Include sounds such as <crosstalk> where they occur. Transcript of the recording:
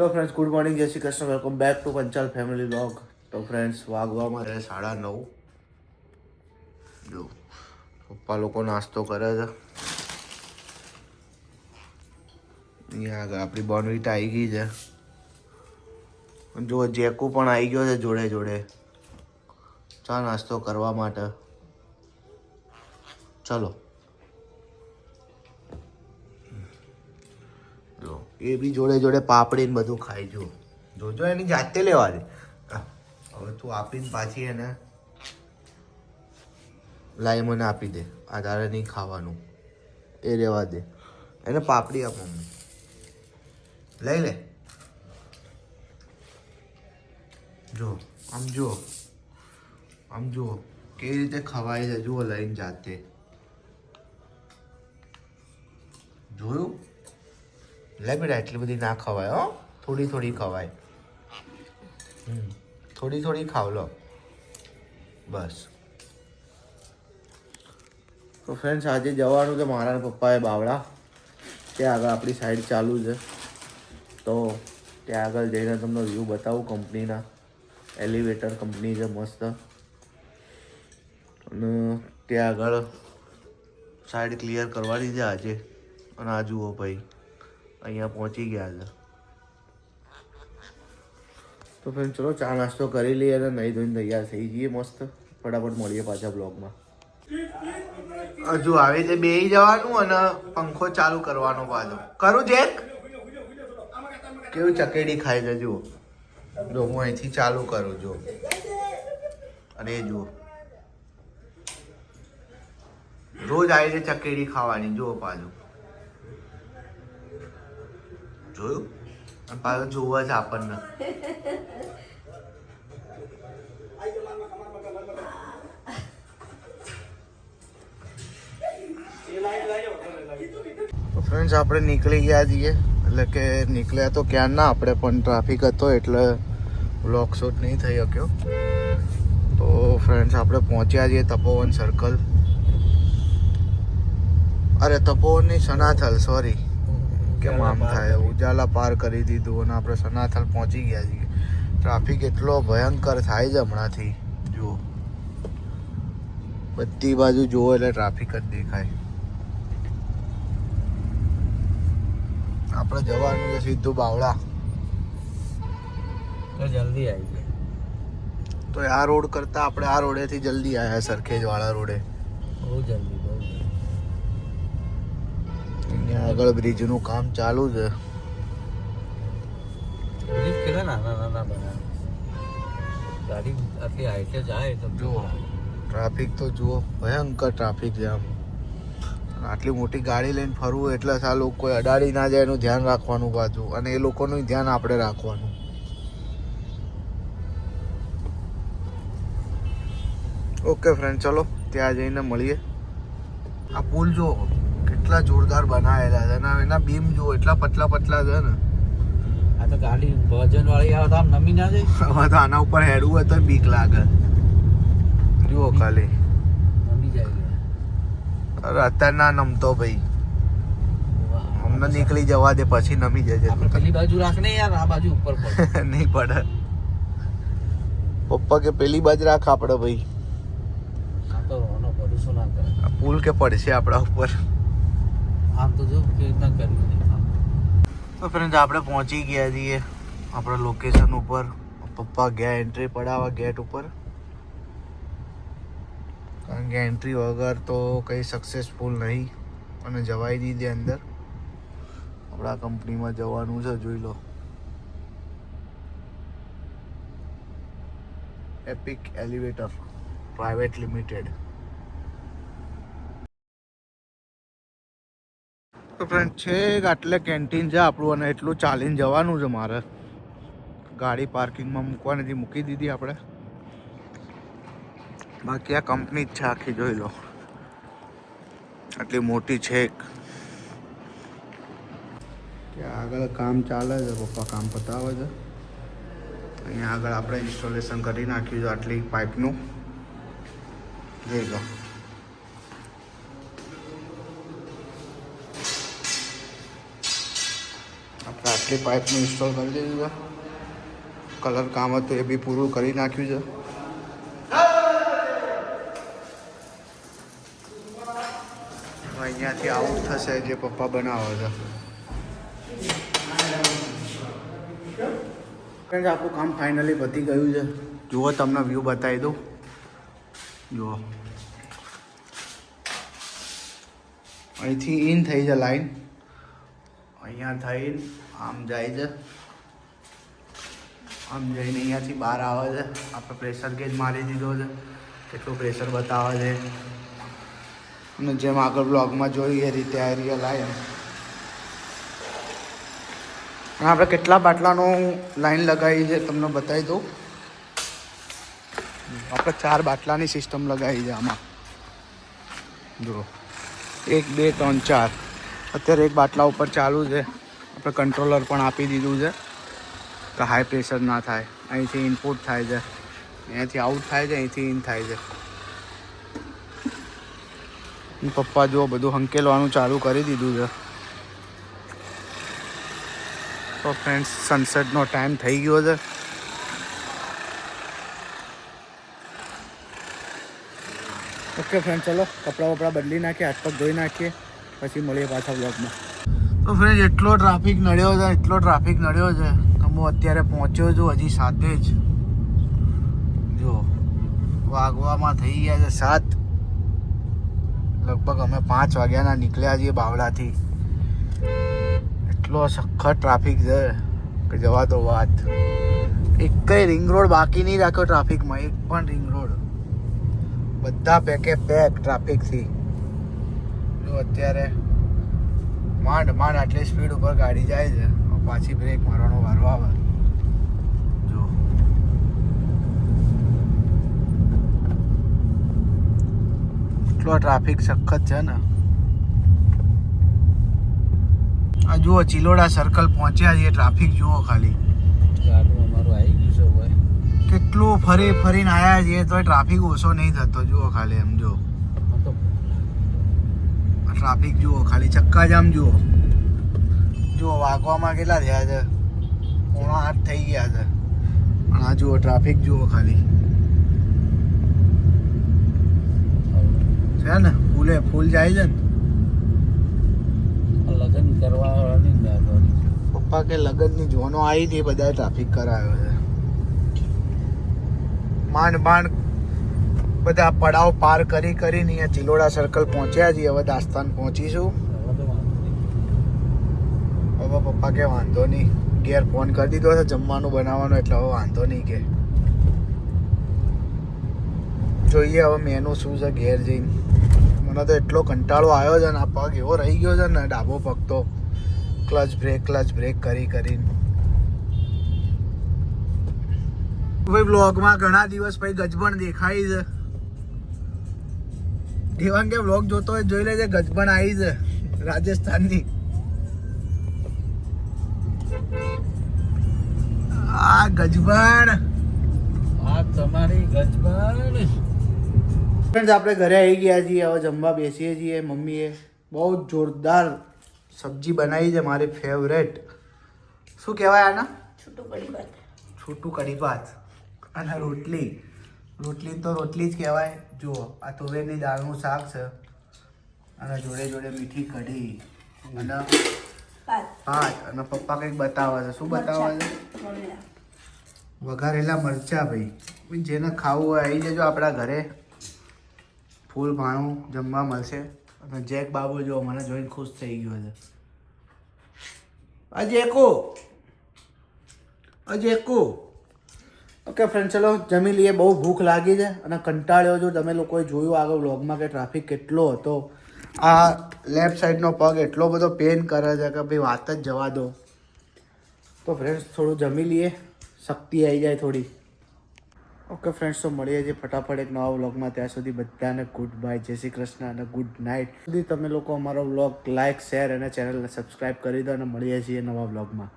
Hello friends good morning જય Shri Krishna welcome back to Panchal family blog તો friends વાગવામાં રહે સાડા નવ. જો, પપ્પા લોકો નાસ્તો કરે છે. અહીંયા આગળ આપણી બોનવીટ આવી ગઈ છે. જો જેકુ પણ આવી ગયો છે જોડે જોડે. ચા નાસ્તો કરવા માટે. ચલો. એ બી જોડે જોડે પાપડી ને બધું ખાઈ જો જોજો એની જાતે લેવા દે. હવે તું આપીને પાછી એને લાઈ મને આપી દે. આ તારે નહીં ખાવાનું. એ રહેવા દે. એને પાપડી આપ લઈ લે. જો, આમ જુઓ. આમ જુઓ. કેવી રીતે ખવાય છે, જુઓ લઈને જાતે. જોયું? લે બેટા એટલી બધી ના ખવાય, હો. થોડી થોડી ખવાય. હમ. થોડી થોડી ખાવ, લો. બસ. તો ફ્રેન્ડ્સ આજે જવાનું છે મારા પપ્પાએ બાવળા. ત્યાં આગળ આપણી સાઈડ ચાલુ છે. તો ત્યાં આગળ જઈને તમને વ્યૂ બતાવું કંપનીના એલિવેટર કંપની છે મસ્ત. અને ત્યાં આગળ સાઈડ ક્લિયર કરવાની છે આજે. અને આ જુઓ ભાઈ. અહીંયા પહોંચી ગયા છે. તો ફ્રેન્ડ ચલો ચા નાસ્તો કરી લઈએ અને નહીં ધોઈને તૈયાર થઈ જઈએ મસ્ત. ફટાફટ મળીએ પાછા બ્લોગમાં હજુ આવી છે બે જવાનું અને પંખો ચાલુ કરવાનો પાછો. કરું જેક કેવું ચકેડી ખાય છે જુઓ. જો હું અહીંથી ચાલુ કરું જો અને જુઓ. રોજ આવી છે ચકેડી ખાવાની જુઓ પાછું. જોયું? અને પાછું જોવા જ આપણને. ફ્રેન્ડ્સ આપણે નીકળી ગયા છીએ. એટલે કે નીકળ્યા તો ક્યાં ના, આપણે પણ ટ્રાફિક હતો એટલે બ્લોક શૂટ નહીં થઈ શક્યો. તો ફ્રેન્ડ્સ આપણે પહોંચ્યા છીએ તપોવન સર્કલ અરે, તપોવનની સનાથલ સોરી કેમ આમ થાય ઉજાલા પાર કરી દીધું અને આપણે સનાથલ પહોંચી ગયા છીએ. ટ્રાફિક એટલો ભયંકર થાય છે હમણાંથી. જુઓ. બધી બાજુ જુઓ એટલે ટ્રાફિક જ દેખાય. આપણે જવાનું છે સીધું બાવળા. તો જલ્દી આવી જાય. તો આ રોડ કરતા આપણે આ રોડેથી જલ્દી આવ્યા સરખેજ વાળા રોડે. બહુ જલ્દી. આગળ બ્રિજનું કામ ચાલુ છે. બ્રિજ કેટલા નાના નાના બનાવે ગાડી આટલી હાઈટે જાય તો જુઓ ટ્રાફિક તો જુઓ ભયંકર ટ્રાફિક છે આમ. આટલી મોટી ગાડી લઈને ફરવું એટલે આ લોકો અડાડી ના જાય એનું ધ્યાન રાખવાનું પાછું. અને એ લોકોનું ધ્યાન આપણે રાખવાનું. ઓકે ફ્રેન્ડ ચલો ત્યાં જઈને મળીએ. આ પુલ જો કેટલા જોરદાર બનાવેલા છે. અને એના બીમ જો એટલા પતલા પતલા છે ને. આ તો ગાડી વજન વાળી આવે તો આમ નમી ના જાય. હવે તો આના ઉપર હેડવું હોય તો બીક લાગે. જુઓ ખાલી. નમી જાય અરે અત્યારે ના નમતો ભાઈ. હમણાં નીકળી જવા દે પછી નમી જજે. પેલી બાજુ રાખ ને યાર આ બાજુ ઉપર પડે. <laughs> નહીં પડે. પપ્પા કે પેલી બાજુ રાખ આપણે ભાઈ. પુલ કે પડશે આપણા ઉપર. આમ તો જો, કેવી રીતના કર્યું તો ફ્રેન્ડ આપણે પહોંચી ગયા છીએ આપણા લોકેશન ઉપર. પપ્પા ગયા એન્ટ્રી પડાવવા ગેટ ઉપર. કારણ કે એન્ટ્રી વગર તો કંઈ સક્સેસફુલ નહીં. અને જવાઈ દીધી અંદર. આપણા કંપનીમાં જવાનું છે, જોઈ લો. એપિક એલિવેટર પ્રાઇવેટ લિમિટેડ તો ફ્રેન્ડ છેક આટલે કેન્ટીન છે આપણું અને એટલું ચાલીને જવાનું છે મારે. ગાડી પાર્કિંગમાં મૂકવાનીથી મૂકી દીધી આપણે. બાકી આ કંપની જ છે આખી, જોઈ લો. આટલી મોટી છે ત્યાં આગળ કામ ચાલે છે, પપ્પા કામ પતાવે છે. અહીંયા આગળ આપણે ઇન્સ્ટોલેશન કરી નાખ્યું છે આટલી પાઇપનું જોઈ લો. આટલી પાઇપનું ઇન્સ્ટોલ કરી દીધું છે. કલર કામ હતું એ બી પૂરું કરી નાખ્યું છે. અહીંયાથી આઉટ થશે જે પપ્પા બનાવે છે. આપણું કામ ફાઇનલી પતી ગયું છે. જુઓ, તમને વ્યૂ બતાવી દઉં. જુઓ. અહીંથી ઇન થઈ છે લાઈન અહીંયા થઈને આમ જાય છે. આમ જઈને અહીંયાથી બહાર આવે છે. આપણે પ્રેશર ગેજ મારી દીધો છે. કેટલું પ્રેશર બતાવે છે. અને જેમ આગળ બ્લોગમાં જોઈએ એ રીતે આ રિયલ આવે અને આપણે કેટલા બાટલાનું લાઈન લગાવી છે તમને બતાવી દઉં. આપણે ચાર બાટલાની સિસ્ટમ લગાવી છે આમાં. જુઓ. એક, બે, ત્રણ, ચાર. અત્યારે એક બાટલા ઉપર ચાલુ છે. આપણે કંટ્રોલર પણ આપી દીધું છે. કે હાઈ પ્રેશર ના થાય. અહીંથી ઇનપુટ થાય છે. અહીંયાથી આઉટ થાય છે, અહીંથી ઇન થાય છે. પપ્પા જો બધું હંકેલવાનું ચાલુ કરી દીધું છે. તો ફ્રેન્ડ્સ સનસેટનો ટાઈમ થઈ ગયો છે. ઓકે ફ્રેન્ડ ચલો કપડાં વપડા બદલી નાખીએ, હાથ પગ ધોઈ નાખીએ. પછી મળીએ પાછા બ્લોગમાં તો ફ્રેન્ડ એટલો ટ્રાફિક નડ્યો છે, એટલો ટ્રાફિક નડ્યો છે, તો હું અત્યારે પહોંચ્યો છું હજી સાથે જ. જો, વાગવામાં થઈ ગયા છે સાત. લગભગ અમે પાંચ વાગ્યાના નીકળ્યા છીએ બાવળાથી. એટલો સખત ટ્રાફિક છે, કે જવા દો વાત. એક રિંગ રોડ બાકી નહીં રાખ્યો ટ્રાફિકમાં એક પણ રિંગ રોડ બધા પેકે પેક ટ્રાફિકથી જો અત્યારે માંડ માંડ આટલી સ્પીડ ઉપર ગાડી જાય છે. પાછી બ્રેક મારવાનો વારો આવે. જો. એટલો ટ્રાફિક સખત છે ને. આ જુઓ ચિલોડા સર્કલ પહોંચ્યા છીએ ટ્રાફિક જુઓ ખાલી. અમારું આવી ગયું છે કેટલું ફરી ફરીને આવ્યા છીએ તોય ટ્રાફિક ઓછો નહીં થતો જુઓ ખાલી એમ જો તો ટ્રાફિક જુઓ ખાલી ચક્કાજામ જુઓ. જુઓ વાગવામાં કેટલા થયા છે? પોણા આઠ થઈ ગયા છે. પણ આ જુઓ ટ્રાફિક જુઓ ખાલી. છે ને? ફૂલે ફૂલ જાય છે ને? લગ્ન કરવા વાળાની જ ગાડી છે. પપ્પા કે લગ્નની જોનો આવી હતી બધા ટ્રાફિક કરાયો છે. માંડ માંડ બધા પડાવ પાર કરી કરીને અહીંયા ચિલોડા સર્કલ પહોંચ્યા છીએ. હવે દાસ્તાન પહોંચીશું. હવે પપ્પા કે વાંધો નહીં. ઘેર ફોન કરી દીધો છે, જમવાનું બનાવવાનું, એટલે હવે વાંધો નહીં કે. જોઈએ હવે મેનુ શું છે ઘેર જઈને. મને તો એટલો કંટાળો આવ્યો છે ને, આ પગ એવો રહી ગયો છે ને, ડાબો પગ તો. ક્લચ બ્રેક ક્લચ બ્રેક કરી કરીને. ભાઈ બ્લોગમાં ઘણા દિવસ પછી ગજબણ દેખાય છે. દેવાંગે વ્લોગ જોતો હોય જોઈ લેજે ગજબણ આવી છે રાજસ્થાનની. આ ગજબણ. આ તમારી ગજબણ. ફ્રેન્ડ્સ આપણે ઘરે આવી ગયા છીએ હવે જમવા બેસીએ છીએ મમ્મીએ બહુ જ જોરદાર સબ્જી બનાવી છે મારી ફેવરેટ શું કહેવાય આના? છૂટું કઢી ભાત. અને રોટલી. રોટલી તો રોટલી જ કહેવાય. જુઓ આ તુવેરની દાળનું શાક છે. અને જોડે જોડે મીઠી કઢી અને પાંચ અને પપ્પા કંઈક બતાવે છે. શું બતાવે છે? વઘારેલા મરચા ભાઈ. જેને ખાવું હોય આવી જજો આપણા ઘરે. ફૂલ ભાણું જમવા મળશે. અને જેક બાબુ જો મને જોઈને ખુશ થઈ ગયો છે. અજેકો. અજેકો. ઓકે ફ્રેન્ડ ચલો, જમી લઈએ. બહુ ભૂખ લાગી છે અને કંટાળ્યો જો તમે લોકોએ જોયું આગળ વ્લોગમાં કે ટ્રાફિક કેટલો હતો. આ લેફ્ટ સાઈડનો પગ એટલો બધો પેન કરે છે કે ભાઈ વાત જ જવા દો. તો ફ્રેન્ડ્સ થોડું જમી લઈએ. શક્તિ આવી જાય થોડી. ઓકે ફ્રેન્ડ્સ તો મળીએ છીએ ફટાફટ એક નવા વ્લોગમાં. ત્યાં સુધી બધાને ગુડ બાય જય શ્રી કૃષ્ણ અને ગુડ નાઇટ સુધી તમે લોકો અમારો વ્લોગ લાઇક શેર અને ચેનલને સબસ્ક્રાઈબ કરી દો અને મળીએ છીએ નવા વ્લોગમાં.